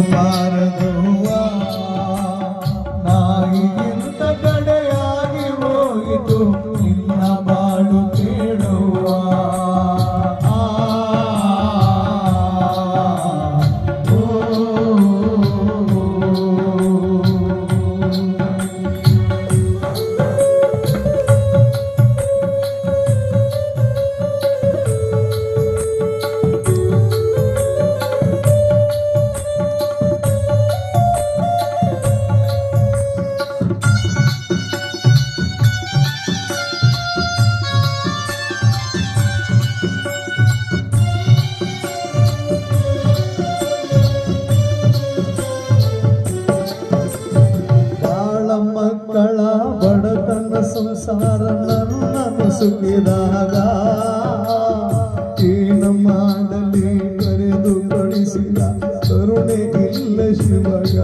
para do ಬಡತನ ಸಂಸಾರ ನನ್ನ ಮುಸುಕಿದಾಗ ಏನು ಮಾಡಲಿ ಕರೆದು ಕಳಿಸಿದ ಕರುಣೆ ಇಲ್ಲ ಶಿವಗ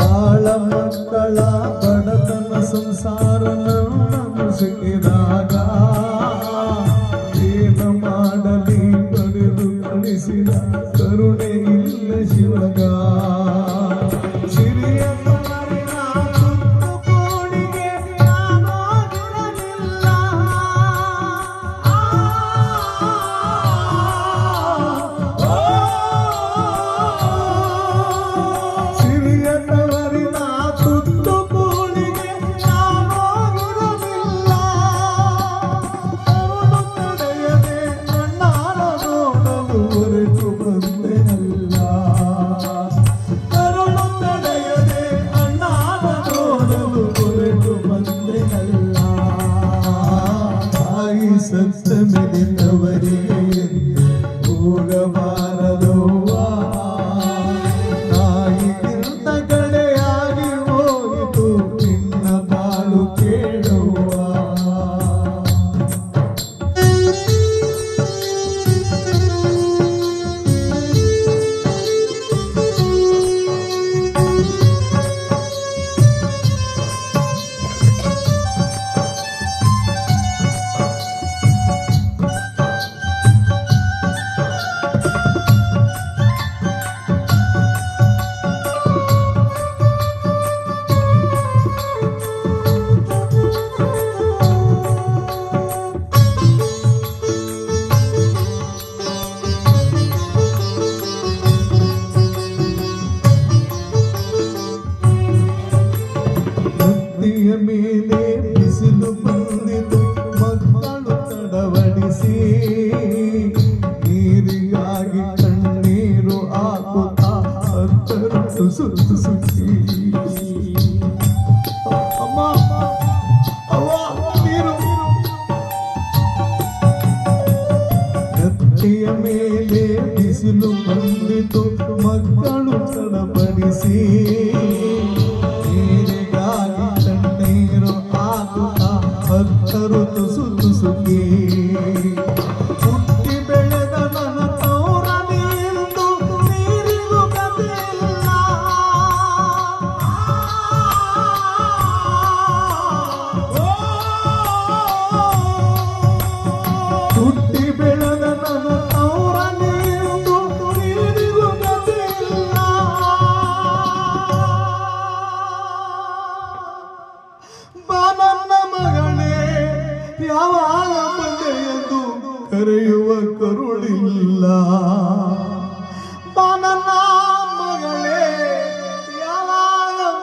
ಬಾಳ ಮಕ್ಕಳ ಬಡತನ ಸಂಸಾರ ನನ್ನ ಮುಸುಕಿದಾಗ করুণে ತಾಯಿ ಸತ್ತ ಮೇಲಿನವರಿಗೆ ತಾಯಿ ನಾಯಿಗಿಂತ ಕಡೆಯಾಗಿ ಹೋಯಿತು ನಿನ್ನ ಬಾಳು ಕೇಳುವ ಸುತ್ತು ಸುತ್ತಿ ಅಮ್ಮ ಅವ್ವ ನೀರು ಕತ್ತಿಯ ಮೇಲೆ ಬಿಸಿಲು ಬಂದಿತು, ಮಕ್ಕಳು ತಡಬಡಿಸಿ ನೀರಿಗಾಗಿ ಕಣ್ಣೀರು ಹಾಕುತ್ತಾ ಭಕ್ತರು ತುಸು ತುಸುಕಿ. ಕರೆಯುವ ಕರುಳಿಲ್ಲ. ಬಾ ನನ್ನ ಮಗಳೇ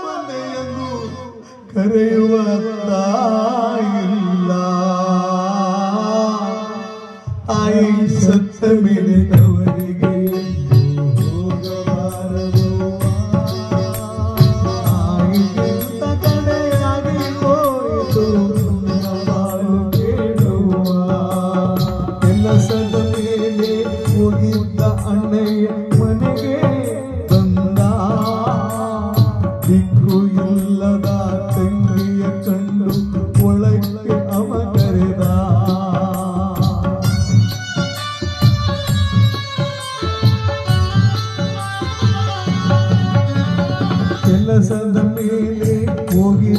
ಬಂದೆ ಎಂದು ಕರೆಯುವ உள்ளதா தெங்கிய கண்டு உழைக்கு அவகரிதா ಕೆಲಸದ ಮೇಲೆ ಹೋಗಿ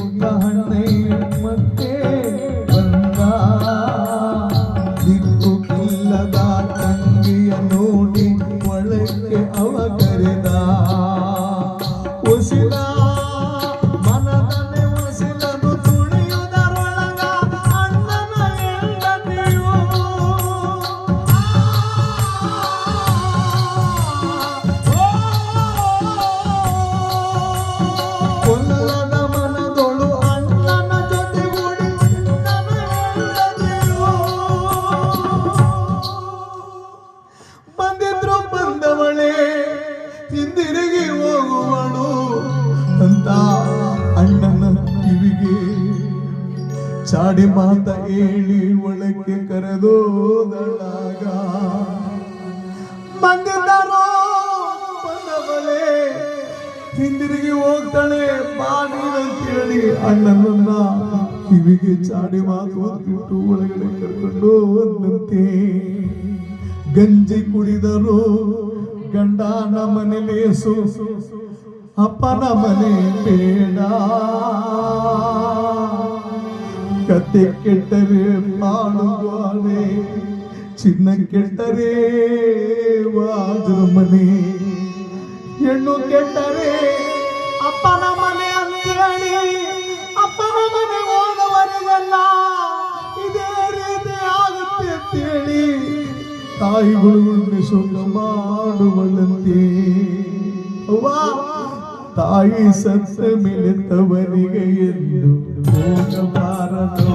ಮಾಡುವಳು ಅಂತ ಅಣ್ಣನ ಕಿವಿಗೆ ಚಾಡಿ ಮಾತ ಹೇಳಿ ಒಳಕ್ಕೆ ಕರೆದೋದಳಾಗ ಮಂಗದಾರೋ ಹಿಂದಿರುಗಿ ಹೋಗ್ತಾಳೆ ಬಾಗಿಲ ಅಂತೇಳಿ ಅಣ್ಣನನ್ನ ಕಿವಿಗೆ ಚಾಡಿ ಮಾತು ಬಿಟ್ಟು ಒಳಗಡೆ ಕರ್ಕೊಂಡು ಬಂದಂತೆ ಗಂಜಿ ಕುಡಿದರು, ಗಂಡ ಮನೇಲಿ ಸೋಸು ಅಪ್ಪನ ಮನೆ ಬೇಡ. ಕತೆ ಕೆಟ್ಟರೆ ಮಾಡುವಾನೆ ಚಿನ್ನ ಕೆಟ್ಟರೆ ವಾಜರ ಮನೆ. ಹೆಣ್ಣು ಕೆಟ್ಟರೆ ಅಪ್ಪನ ಮನೆ ಅಂತೇಳಿ, ಅಪ್ಪನ ಮನೆ ಹೋದವರಿಗೆಲ್ಲ ಇದೇ ರೀತಿ ಆಗುತ್ತೆ ಅಂತೇಳಿ ತಾಯಿಗಳು ಸುಖ ಮಾಡುವಳಂತೆ. ಅವ್ವ ತಾಯಿ ಸತ್ತ ಮೇಲೆ ತವರಿಗೆ ಎಂದು ಹೋಗಬಾರದು